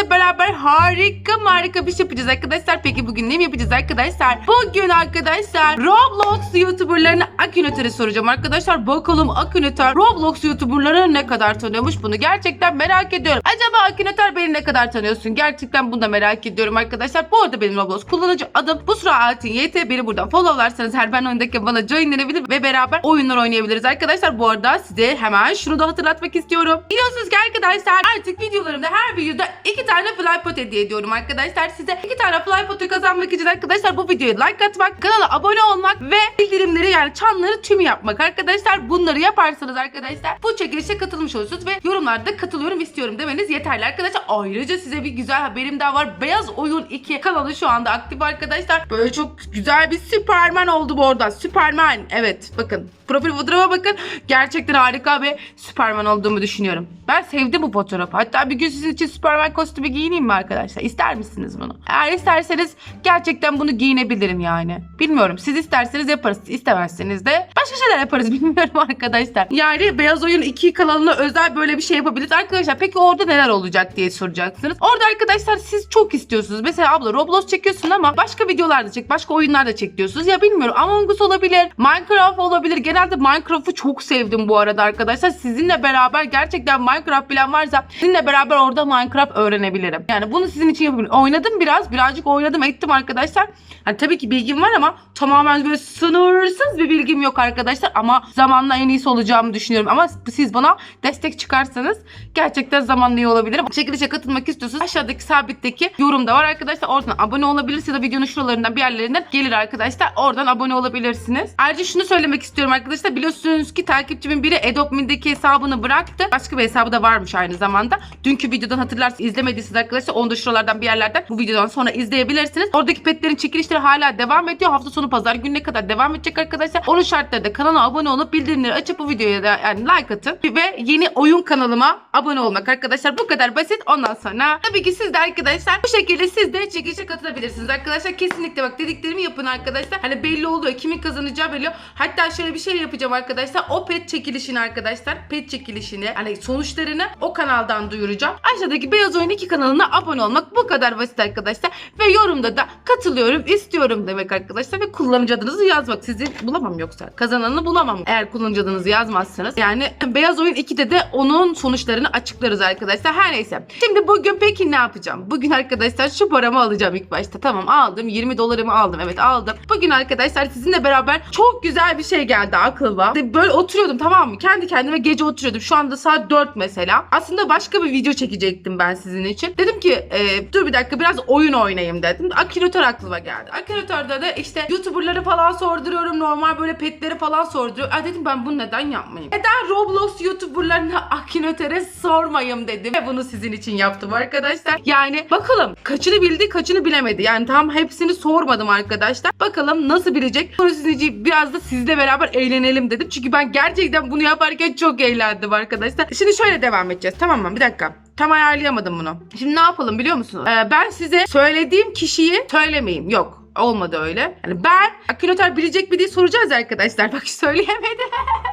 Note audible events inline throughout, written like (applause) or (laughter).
Sizinle beraber harika harika bir şey yapacağız arkadaşlar. Peki bugün ne yapacağız arkadaşlar? Bugün arkadaşlar Roblox YouTuberlarına Akinator'u soracağım arkadaşlar. Bakalım Akinator Roblox YouTuberları ne kadar tanıyormuş bunu gerçekten merak ediyorum. Acaba Akinator beni ne kadar tanıyorsun? Gerçekten bunu da merak ediyorum arkadaşlar. Bu arada benim Roblox kullanıcı adım Busra Altin YT. Beni buradan followlarsanız her ben oyundaki bana joinlenebilir ve beraber oyunlar oynayabiliriz arkadaşlar. Bu arada size hemen şunu da hatırlatmak istiyorum. Biliyorsunuz ki arkadaşlar artık videolarımda her videoda iki tane flypot hediye ediyorum arkadaşlar. Size iki tane flypot'u kazanmak için arkadaşlar bu videoya like atmak, kanala abone olmak ve bildirimleri yani çanları tüm yapmak arkadaşlar. Bunları yaparsanız arkadaşlar bu çekilişe katılmış olursunuz ve yorumlarda katılıyorum istiyorum demeniz yeterli arkadaşlar. Ayrıca size bir güzel haberim daha var. Beyaz Oyun 2 kanalı şu anda aktif arkadaşlar. Böyle çok güzel bir Süperman oldu bu arada. Süperman. Evet bakın. Profil fotoğrafa bakın. Gerçekten harika bir Süperman olduğumu düşünüyorum. Ben sevdim bu fotoğrafı. Hatta bir gün sizin için Süperman kostümü giyineyim mi arkadaşlar? İster misiniz bunu? Eğer isterseniz gerçekten bunu giyinebilirim yani. Bilmiyorum. Siz isterseniz yaparız. İstemezseniz de başka şeyler yaparız. (laughs) Bilmiyorum arkadaşlar. Yani Beyaz Oyun 2 kanalına özel böyle bir şey yapabiliriz. Arkadaşlar peki orada neler olacak diye soracaksınız. Orada arkadaşlar siz çok istiyorsunuz. Mesela abla Roblox çekiyorsun ama başka videolarda çek, başka oyunlarda çek diyorsunuz. Ya bilmiyorum Among Us olabilir, Minecraft olabilir. Genelde Minecraft'ı çok sevdim bu arada arkadaşlar. Sizinle beraber gerçekten Minecraft bilen varsa sizinle beraber orada Minecraft öğrenebilirim. Yani bunu sizin için yapabilirim. Oynadım biraz, birazcık oynadım ettim arkadaşlar. Hani tabii ki bilgim var ama tamamen böyle sınırsız bir bilgim yok arkadaşlar. Ama zamanla en iyisi olacağımı düşünüyorum. Ama siz bana destek çıkarsanız gerçekten zamanla iyi olabilirim. Çekilişe katılmak istiyorsanız aşağıdaki sabitteki yorumda var arkadaşlar. Oradan abone olabilirsiniz ya da videonun şuralarından bir yerlerinden gelir arkadaşlar. Oradan abone olabilirsiniz. Ayrıca şunu söylemek istiyorum arkadaşlar. Biliyorsunuz ki takipçimin biri Adopt.me'deki hesabını bıraktı. Başka bir hesabı da varmış aynı zamanda. Dünkü videodan hatırlarsınız izlemediyseniz arkadaşlar onu da şuralardan bir yerlerden bu videodan sonra izleyebilirsiniz. Oradaki petlerin çekilişleri hala devam ediyor. Hafta sonu pazar gününe kadar devam edecek arkadaşlar. Onun şartları da kanala abone olup bildirimleri açıp bu videoya da yani like atın. Ve yeni oyun kanalıma abone olmak arkadaşlar. Bu kadar basit. Ondan sonra tabii ki siz de arkadaşlar bu şekilde siz de çekilişe katılabilirsiniz arkadaşlar. Kesinlikle bak dediklerimi yapın arkadaşlar. Hani belli oluyor. Kimin kazanacağı belli. Hatta şöyle bir şey yapacağım arkadaşlar. O pet çekilişini arkadaşlar. Pet çekilişini hani sonuçlarını o kanaldan duyuracağım. Aşağıdaki Beyaz Oyun 2 kanalına abone olmak bu kadar basit arkadaşlar. Ve yorumda da katılıyorum istiyorum demek arkadaşlar. Ve kullanıcı adınızı yazmak. Sizi bulamam yoksa. Kazananı bulamam. Eğer kullanıcı adınızı yazmazsanız. Yani Beyaz Oyun 2'de de onun sonuçlarını açıklarız arkadaşlar. Her neyse. Şimdi bugün peki ne yapacağım? Bugün arkadaşlar şu paramı alacağım ilk başta. Tamam aldım. 20 dolarımı aldım. Evet aldım. Bugün arkadaşlar sizinle beraber çok güzel bir şey geldi aklıma. Böyle oturuyordum tamam mı? Kendi kendime gece oturuyordum. Şu anda saat 4 mesela. Aslında başka bir video çekecektim ben sizin için. Dedim ki e, dur bir dakika biraz oyun oynayayım dedim. Akinator aklıma geldi. Akinator'da da işte YouTuber'ları falan sorduruyorum. Normal böyle petleri falan sorduruyorum. Aa, dedim ben bunu neden yapmayayım? Neden Roblox YouTuber'larına (laughs) Akinator'e sormayayım dedim. Ve bunu sizin için yaptım arkadaşlar. Yani bakalım kaçını bildi kaçını bilemedi. Yani tam hepsini sormadım arkadaşlar. Bakalım nasıl bilecek. Bunu sizin için biraz da sizle beraber eğlenelim dedim. Çünkü ben gerçekten bunu yaparken çok eğlendim arkadaşlar. Şimdi şöyle devam edeceğiz tamam mı? Bir dakika. Tam ayarlayamadım bunu. Şimdi ne yapalım biliyor musunuz? Ee, ben size söylediğim kişiyi söylemeyeyim. Yok olmadı öyle. Yani ben Akinotor bilecek mi diye soracağız arkadaşlar. Bak (laughs) söyleyemedim.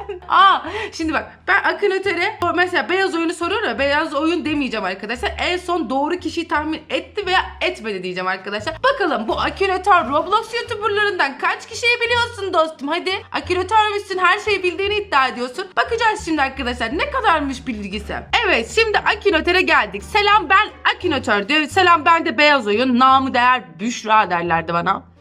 (laughs) Aa şimdi bak ben Akinotor'e mesela beyaz oyunu soruyor ya beyaz oyun demeyeceğim arkadaşlar. En son doğru kişiyi tahmin etti veya etmedi diyeceğim arkadaşlar. Bakalım bu Akinotor Roblox YouTuber'larından kaç kişiyi biliyorsun dostum? Hadi Akinotor misin? Her şeyi bildiğini iddia ediyorsun. Bakacağız şimdi arkadaşlar ne kadarmış bilgisi. Evet şimdi Akinotor'a geldik. Selam ben Akinotor diyor. Selam ben de beyaz oyun. Namı değer Büşra derlerdi bana.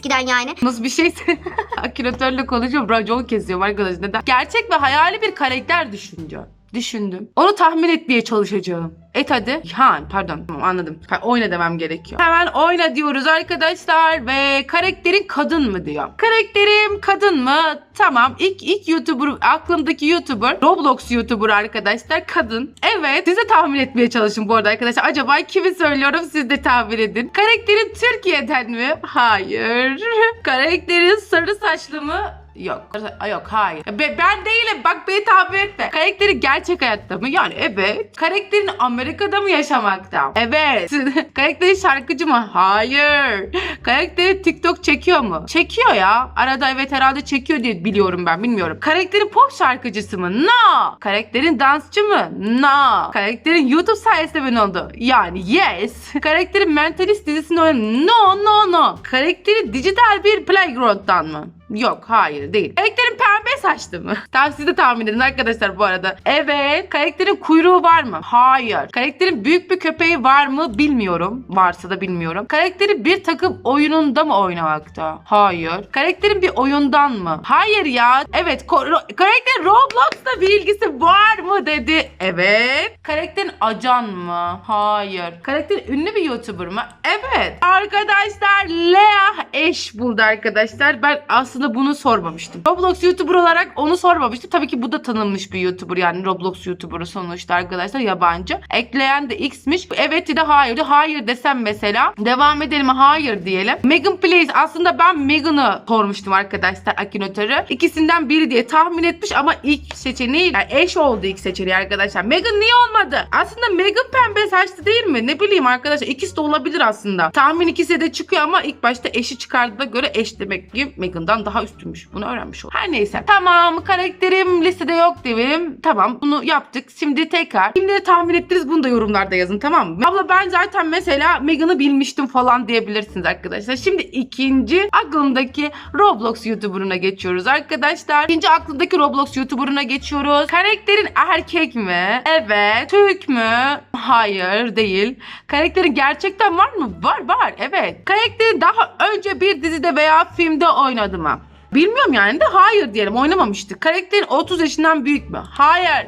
Eskiden yani. Nasıl bir şeyse (laughs) aküratörle konuşuyorum. Racon kesiyorum arkadaş. Neden? Gerçek ve hayali bir karakter düşüneceğim. Düşündüm. Onu tahmin etmeye çalışacağım. Et hadi. Ha pardon tamam anladım. Ha, oyna demem gerekiyor. Hemen oyna diyoruz arkadaşlar ve karakterin kadın mı diyor. Karakterim kadın mı? Tamam. İlk ilk YouTuber aklımdaki YouTuber Roblox YouTuber arkadaşlar kadın. Evet. Siz de tahmin etmeye çalışın bu arada arkadaşlar. Acaba kimi söylüyorum siz de tahmin edin. Karakterin Türkiye'den mi? Hayır. (laughs) Karakterin sarı saçlı mı? Yok. Yok hayır. Be- ben değilim bak beni tahmin etme. Karakteri gerçek hayatta mı? Yani evet. Karakterin Amerika'da mı yaşamakta? Evet. (laughs) Karakteri şarkıcı mı? Hayır. Karakteri TikTok çekiyor mu? Çekiyor ya. Arada evet herhalde çekiyor diye biliyorum ben bilmiyorum. Karakterin pop şarkıcısı mı? No. Karakterin dansçı mı? No. Karakterin YouTube sayesinde mi oldu? Yani yes. (laughs) Karakterin Mentalist dizisinde oynadı. No no no. Karakterin dijital bir playground'dan mı? Yok hayır değil. Karakterin pembe saçlı mı? (laughs) Tamam siz de tahmin edin arkadaşlar bu arada. Evet. Karakterin kuyruğu var mı? Hayır. Karakterin büyük bir köpeği var mı? Bilmiyorum. Varsa da bilmiyorum. Karakterin bir takım oyununda mı oynamakta? Hayır. Karakterin bir oyundan mı? Hayır ya. Evet. ko- karakterin Roblox'ta bir ilgisi var mı dedi. Evet. Karakterin acan mı? Hayır. Karakterin ünlü bir YouTuber mı? Evet. Arkadaşlar Lea eş buldu arkadaşlar. Ben aslında bunu sormamıştım. Roblox YouTuber olarak onu sormamıştım. Tabii ki bu da tanınmış bir YouTuber yani Roblox YouTuber'ı sonuçta arkadaşlar yabancı. Ekleyen de X'miş. Evet ya da hayır. Desem mesela. Devam edelim hayır diyelim. Megan Place aslında ben Megan'ı sormuştum arkadaşlar Akinotar'ı. İkisinden biri diye tahmin etmiş ama ilk seçeneği yani eş oldu ilk seçeneği arkadaşlar. Megan niye olmadı? Aslında Megan pembe saçlı değil mi? Ne bileyim arkadaşlar ikisi de olabilir aslında. Tahmin ikisi de çıkıyor ama ilk başta eşi çıkardığına göre eş demek ki Megan'dan daha üstünmüş. Bunu öğrenmiş olduk. Her neyse. Tamam karakterim listede yok diyelim. Tamam bunu yaptık. Şimdi tekrar. De tahmin ettiniz bunu da yorumlarda yazın tamam mı? Abla ben zaten mesela Megan'ı bilmiştim falan diyebilirsiniz arkadaşlar. Şimdi ikinci aklımdaki Roblox YouTuber'ına geçiyoruz arkadaşlar. İkinci aklımdaki Roblox YouTuber'ına geçiyoruz. Karakterin erkek mi? Evet. Türk mü? Hayır değil. Karakterin gerçekten var mı? Var var evet. Karakterin daha önce bir dizide veya filmde oynadı mı? Bilmiyorum yani de hayır diyelim oynamamıştı. Karakterin 30 yaşından büyük mü? Hayır.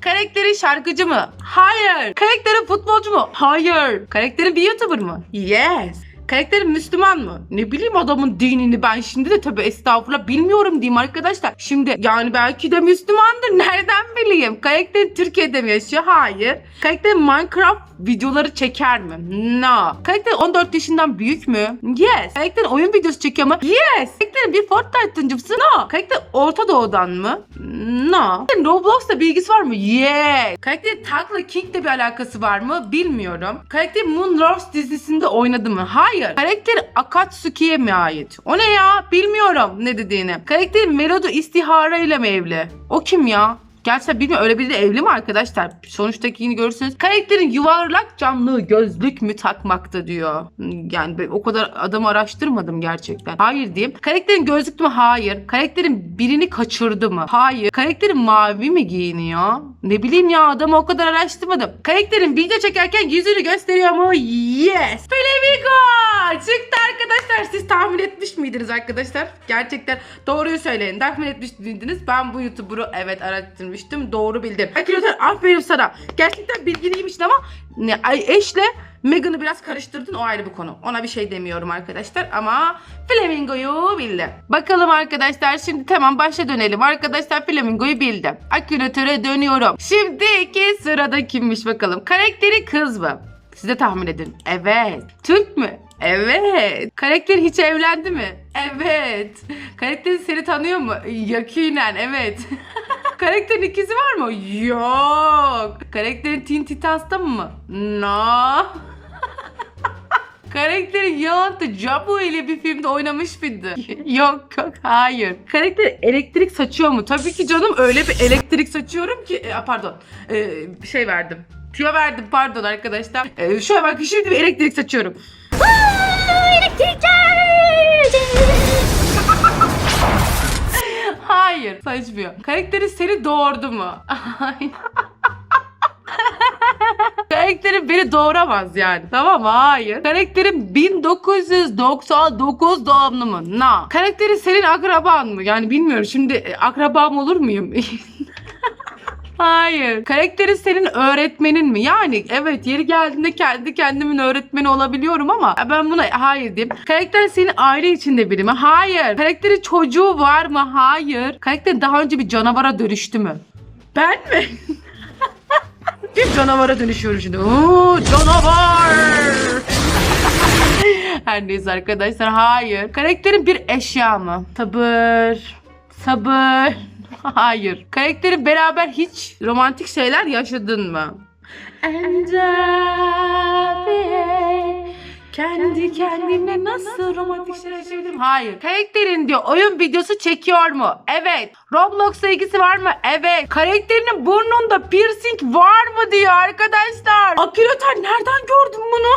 Karakterin şarkıcı mı? Hayır. Karakterin futbolcu mu? Hayır. Karakterin bir YouTuber mı? Yes. Karakterin Müslüman mı? Ne bileyim adamın dinini ben şimdi de tabii estağfurullah bilmiyorum diyeyim arkadaşlar. Şimdi yani belki de Müslümandır (laughs) nereden bileyim? Karakterin Türkiye'de mi yaşıyor? Hayır. Karakterin Minecraft videoları çeker mi? No. Karakterin 14 yaşından büyük mü? Yes. Karakterin oyun videosu çekiyor mu? Yes. Karakterin bir Fortnite sunucusu? No. Karakterin Orta Doğu'dan mı? No. Karakterin Roblox'ta bilgisi var mı? Yes. Karakterin Takla King'le bir alakası var mı? Bilmiyorum. Karakterin Moonrose dizisinde oynadı mı? Hayır. Karakter Akatsuki'ye mi ait? O ne ya? Bilmiyorum ne dediğini. Karakterin Melody İstihara ile mi evli? O kim ya? Gerçekten bilmiyorum öyle biri de evli mi arkadaşlar? Sonuçtakini görürsünüz. Karakterin yuvarlak camlı gözlük mü takmakta diyor. Yani o kadar adamı araştırmadım gerçekten. Hayır diyeyim. Karakterin gözlüklü mü? Hayır. Karakterin birini kaçırdı mı? Hayır. Karakterin mavi mi giyiniyor? Ne bileyim ya adamı o kadar araştırmadım. Karakterin video çekerken yüzünü gösteriyor mu? Yes. Flamingo! Çıktı arkadaşlar. Siz tahmin etmiş miydiniz arkadaşlar? Gerçekten doğruyu söyleyin. Tahmin etmiş miydiniz? Ben bu YouTuber'ı evet araştırmıştım. Doğru bildim. Arkadaşlar aferin sana. Gerçekten bilgiliymişsin ama ne, eşle Megan'ı biraz karıştırdın o ayrı bir konu. Ona bir şey demiyorum arkadaşlar ama Flamingo'yu bildi. Bakalım arkadaşlar şimdi tamam başa dönelim. Arkadaşlar Flamingo'yu bildim. Akünatöre dönüyorum. Şimdiki sırada kimmiş bakalım. Karakteri kız mı? Siz de tahmin edin. Evet. Türk mü? Evet. Karakter hiç evlendi mi? Evet. Karakter seni tanıyor mu? Yakinen evet. (laughs) Karakterin ikizi var mı? Yok. Karakterin Teen Titans'ta mı? No. (laughs) Karakterin Yolanda Jabu ile bir filmde oynamış mıydı? (laughs) yok yok hayır. Karakter elektrik saçıyor mu? Tabii ki canım öyle bir elektrik saçıyorum ki. E, pardon. E, şey verdim. Tüyo verdim pardon arkadaşlar. E, şöyle bak şimdi bir elektrik saçıyorum. Hayır saçmıyor. Karakteri seni doğurdu mu? Hayır. Karakterim beni doğuramaz yani. Tamam? Hayır. Karakterim 1999 doğumlu mu? Na. Karakteri senin akraban mı? Yani bilmiyorum. Şimdi e, akrabam olur muyum? (laughs) Hayır. Karakteri senin öğretmenin mi? Yani evet yeri geldiğinde kendi kendimin öğretmeni olabiliyorum ama ben buna hayır diyeyim. Karakter senin aile içinde biri mi? Hayır. Karakteri çocuğu var mı? Hayır. Karakter daha önce bir canavara dönüştü mü? Ben mi? (laughs) bir canavara dönüşüyorum şimdi. Oo, canavar! Her neyse arkadaşlar hayır. Karakterin bir eşya mı? Sabır. Sabır. (laughs) Hayır. Karakteri beraber hiç romantik şeyler yaşadın mı? And I- kendi kendimle nasıl romantik şeyler yaşadım? Hayır. Karakterin diyor oyun videosu çekiyor mu? Evet. Roblox'la ilgisi var mı? Evet. Karakterinin burnunda piercing var mı diyor arkadaşlar. Akülatör nereden gördün bunu?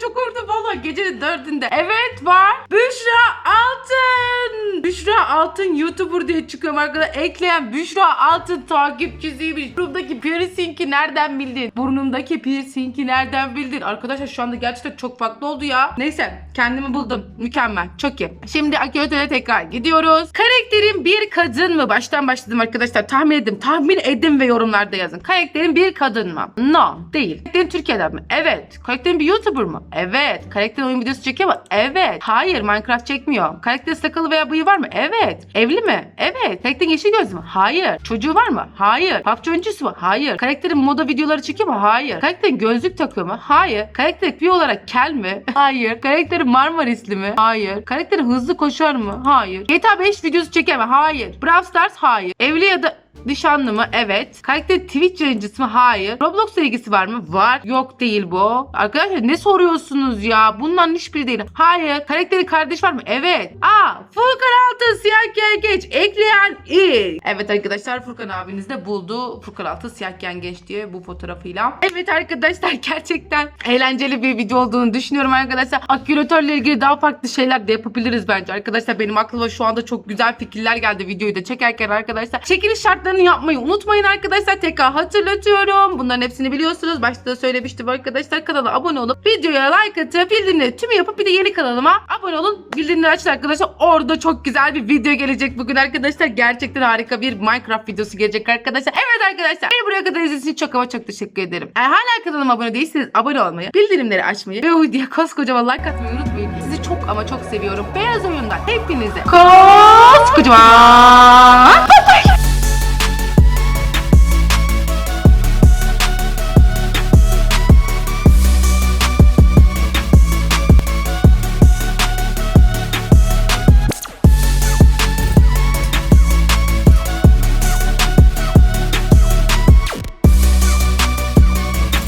Çok korktum valla gecenin dördünde. Evet var. Büşra Altın. Büşra Altın YouTuber diye çıkıyorum arkadaşlar. Ekleyen Büşra Altın takipçisiymiş. Burnumdaki piercingi nereden bildin? Burnumdaki piercingi nereden bildin? Arkadaşlar şu anda gerçekten çok farklı oldu ya. Neyse kendimi buldum. Mükemmel. Çok iyi. Şimdi Akioto'ya tekrar gidiyoruz. Karakterin bir kadın mı? Baştan başladım arkadaşlar. Tahmin edin. Tahmin edin ve yorumlarda yazın. Karakterin bir kadın mı? No. Değil. Karakterin Türkiye'den mi? Evet. Karakterin bir YouTuber mı? Evet. Karakterin oyun videosu çekiyor mu? Evet. Hayır. Minecraft çekmiyor. Karakterin sakalı veya bıyığı var mı? Evet. Evli mi? Evet. Karakterin yeşil göz mü? Hayır. Çocuğu var mı? Hayır. PUBG oyuncusu mu? Hayır. Karakterin moda videoları çekiyor mu? Hayır. Karakterin gözlük takıyor mu? Hayır. Karakter bir olarak kel mi? Hayır. Karakterin Marmarisli mi? Hayır. Karakterin hızlı koşar mı? Hayır. GTA 5 videosu çeker mi? Hayır. Brawl Stars? Hayır. Evli ya da Nişanlı mı? Evet. Karakter Twitch yayıncısı mı? Hayır. Roblox ilgisi var mı? Var. Yok değil bu. Arkadaşlar ne soruyorsunuz ya? Bunların hiçbiri değil. Hayır. Karakteri kardeş var mı? Evet. Aa, Furkan Altın siyah yengeç ekleyen ilk. Evet arkadaşlar Furkan abiniz de buldu. Furkan Altın siyah yengeç diye bu fotoğrafıyla. Evet arkadaşlar (laughs) gerçekten eğlenceli bir video olduğunu düşünüyorum arkadaşlar. Akülatörle ilgili daha farklı şeyler de yapabiliriz bence. Arkadaşlar benim aklıma şu anda çok güzel fikirler geldi videoyu da çekerken arkadaşlar. Çekiliş şartlarını yapmayı unutmayın arkadaşlar. Tekrar hatırlatıyorum. Bunların hepsini biliyorsunuz. Başta da söylemiştim arkadaşlar. Kanala abone olup videoya like atıp bildirimleri tümü yapıp bir de yeni kanalıma abone olun. Bildirimleri açın arkadaşlar. Orada çok güzel bir video gelecek bugün arkadaşlar. Gerçekten harika bir Minecraft videosu gelecek arkadaşlar. Evet arkadaşlar. Beni buraya kadar izlediğiniz için çok ama çok teşekkür ederim. Eğer hala kanalıma abone değilseniz abone olmayı, bildirimleri açmayı ve o videoya koskocaman like atmayı unutmayın. Sizi çok ama çok seviyorum. Beyaz oyundan hepinize koskocaman